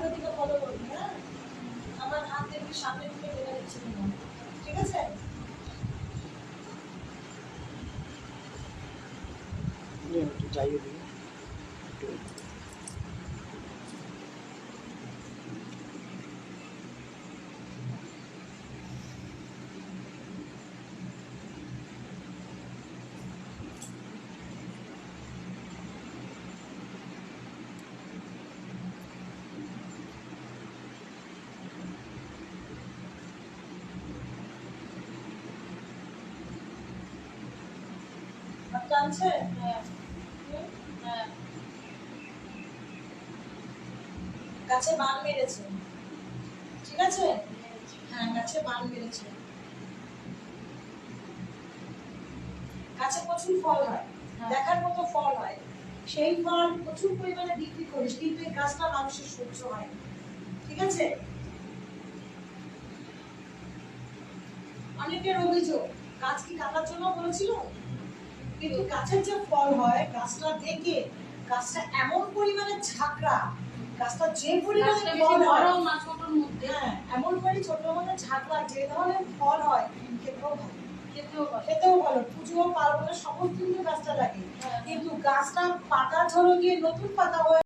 Follow করবি হ্যাঁ? আমার হাত দেখবি সামনের দিকে টেনে ঠিক আছে? একটু হ্যাঁ। হ্যাঁ। গাছে বান মেরেছে। ঠিক আছে? হ্যাঁ গাছে বান মেরেছে। গাছে প্রচুর ফল। দেখার মতো ফল হয়। সেই ফল প্রচুর পরিমাণে বিক্রি করিস কিন্তু এই গাছটা মানুষের সহ্য হয় ঠিক আছে? অনেকের অভিযোগ। গাছ কি কাটার জন্য বলেছিল? কিন্তু গাছের যে ফল হয় গাছটা দেখে গাছটা এমন পরিমাণে ঝাঁকড়া গাছটা যে পরিমাণে ফল হয় হ্যাঁ এমন করে ছোট মানে ঝাঁকড়া যে ধরনের ফল হয় খেতেও ভালো। খেতেও ভালো। খেতেও ভালো পুজো পার্বণে সমস্ত কিন্তু গাছটা লাগে। হ্যাঁ। কিন্তু গাছটা পাতা ঝরে গিয়ে নতুন পাতা হয়ে।